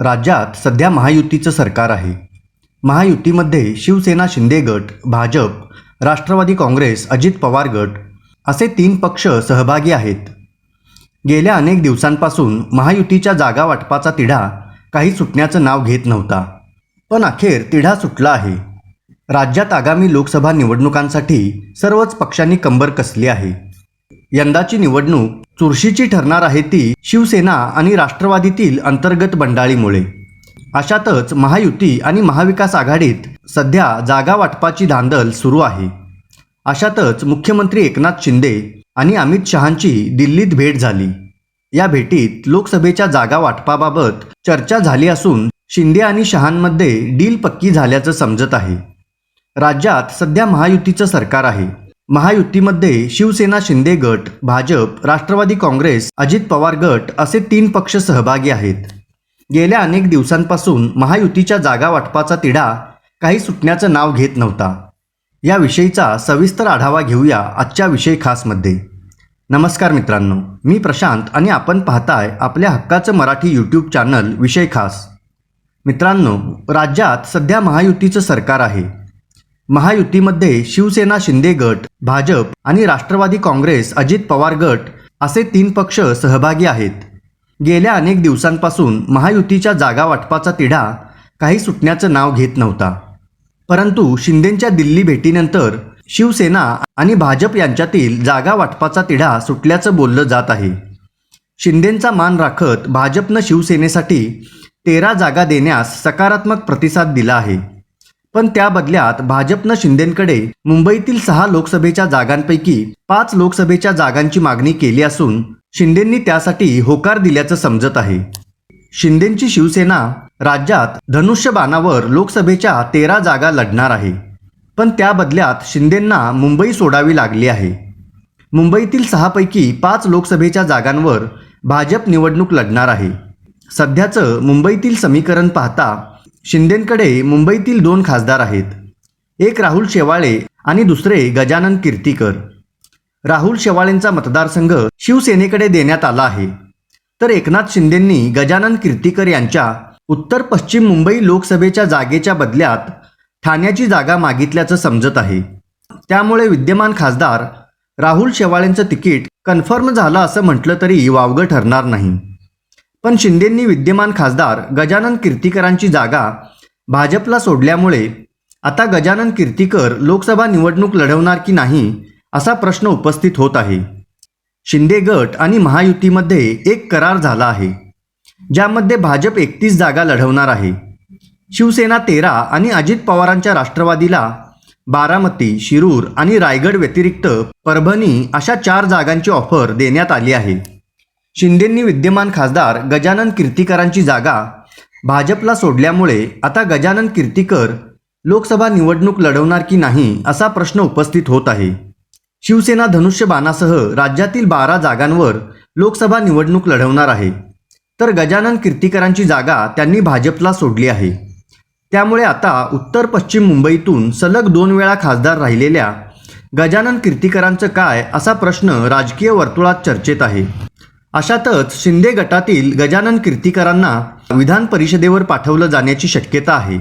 राज्यात सध्या महायुतीचं सरकार आहे. महायुतीमध्ये शिवसेना शिंदे गट भाजप राष्ट्रवादी काँग्रेस अजित पवार गट असे तीन पक्ष सहभागी आहेत. गेल्या अनेक दिवसांपासून महायुतीच्या जागा वाटपाचा तिढा काही सुटण्याचं नाव घेत नव्हता. पण अखेर तिढा सुटला आहे. राज्यात आगामी लोकसभा निवडणुकांसाठी सर्वच पक्षांनी कंबर कसली आहे. यंदाची निवडणूक चुरशीची ठरणार आहे ती शिवसेना आणि राष्ट्रवादीतील अंतर्गत बंडाळीमुळे. अशातच महायुती आणि महाविकास आघाडीत सध्या जागा वाटपाची धांदल सुरू आहे. अशातच मुख्यमंत्री एकनाथ शिंदे आणि अमित शहांची दिल्लीत भेट झाली. या भेटीत लोकसभेच्या जागा वाटपाबाबत चर्चा झाली असून शिंदे आणि शहांमध्ये डील पक्की झाल्याचं समजत आहे. राज्यात सध्या महायुतीचं सरकार आहे. महायुतीमध्ये शिवसेना शिंदे गट भाजप राष्ट्रवादी काँग्रेस अजित पवार गट असे तीन पक्ष सहभागी आहेत. गेल्या अनेक दिवसांपासून महायुतीच्या जागा वाटपाचा तिढा काही सुटण्याचं नाव घेत नव्हता. याविषयीचा सविस्तर आढावा घेऊया आजच्या विषय खासमध्ये. नमस्कार मित्रांनो मी प्रशांत आणि आपण पाहताय आपल्या हक्काचं मराठी यूट्यूब चॅनल विषय खास. मित्रांनो राज्यात सध्या महायुतीचं सरकार आहे. महायुतीमध्ये शिवसेना शिंदे गट भाजप आणि राष्ट्रवादी काँग्रेस अजित पवार गट असे तीन पक्ष सहभागी आहेत. गेल्या अनेक दिवसांपासून महायुतीच्या जागा वाटपाचा तिढा काही सुटण्याचं नाव घेत नव्हता. परंतु शिंदेंच्या दिल्ली भेटीनंतर शिवसेना आणि भाजप यांच्यातील जागा वाटपाचा तिढा सुटल्याचं बोललं जात आहे. शिंदेंचा मान राखत भाजपनं शिवसेनेसाठी तेरा जागा देण्यास सकारात्मक प्रतिसाद दिला आहे. पण त्या बदल्यात भाजपनं शिंदेंकडे मुंबईतील सहा लोकसभेच्या जागांपैकी पाच लोकसभेच्या जागांची मागणी केली असून शिंदेंनी त्यासाठी होकार दिल्याचं समजत आहे. शिंदेंची शिवसेना राज्यात धनुष्यबाणावर लोकसभेच्या तेरा जागा लढणार आहे. पण त्या बदल्यात शिंदेंना मुंबई सोडावी लागली आहे. मुंबईतील सहापैकी पाच लोकसभेच्या जागांवर भाजप निवडणूक लढणार आहे. सध्याचं मुंबईतील समीकरण पाहता शिंदेंकडे मुंबईतील दोन खासदार आहेत. एक राहुल शेवाळे आणि दुसरे गजानन कीर्तीकर. राहुल शेवाळेंचा मतदारसंघ शिवसेनेकडे देण्यात आला आहे. तर एकनाथ शिंदेंनी गजानन कीर्तीकर यांच्या उत्तर पश्चिम मुंबई लोकसभेच्या जागेच्या बदल्यात ठाण्याची जागा मागितल्याचं समजत आहे. त्यामुळे विद्यमान खासदार राहुल शेवाळेंचं तिकीट कन्फर्म झालं असं म्हटलं तरी वावगं ठरणार नाही. पण शिंदेंनी विद्यमान खासदार गजानन कीर्तीकरांची जागा भाजपला सोडल्यामुळे आता गजानन कीर्तीकर लोकसभा निवडणूक लढवणार की नाही असा प्रश्न उपस्थित होत आहे. शिंदे गट आणि महायुतीमध्ये एक करार झाला आहे ज्यामध्ये भाजप एकतीस जागा लढवणार आहे. शिवसेना तेरा आणि अजित पवारांच्या राष्ट्रवादीला बारामती शिरूर आणि रायगड व्यतिरिक्त परभणी अशा चार जागांची ऑफर देण्यात आली आहे. शिंदेंनी विद्यमान खासदार गजानन कीर्तिकरांची जागा भाजपला सोडल्यामुळे आता गजानन कीर्तिकर लोकसभा निवडणूक लढवणार की नाही असा प्रश्न उपस्थित होत आहे. शिवसेना धनुष्यबाणासह राज्यातील बारा जागांवर लोकसभा निवडणूक लढवणार आहे. तर गजानन कीर्तिकरांची जागा त्यांनी भाजपला सोडली आहे. त्यामुळे आता उत्तर पश्चिम मुंबईतून सलग दोन वेळा खासदार राहिलेल्या गजानन कीर्तिकरांचं काय असा प्रश्न राजकीय वर्तुळात चर्चेत आहे. अशातच शिंदे गटातील गजानन कीर्तीकरांना विधान परिषदेवर पाठवलं जाण्याची शक्यता आहे.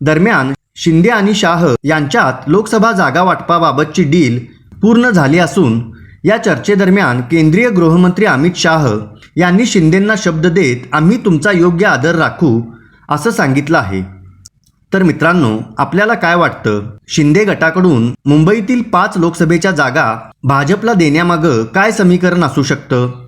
दरम्यान शिंदे आणि शाह यांच्यात लोकसभा जागा वाटपाबाबतची डील पूर्ण झाली असून या चर्चेदरम्यान केंद्रीय गृहमंत्री अमित शाह यांनी शिंदेंना शब्द देत आम्ही तुमचा योग्य आदर राखू असं सांगितलं आहे. तर मित्रांनो आपल्याला काय वाटतं? शिंदे गटाकडून मुंबईतील पाच लोकसभेच्या जागा भाजपला देण्यामागं काय समीकरण असू शकतं?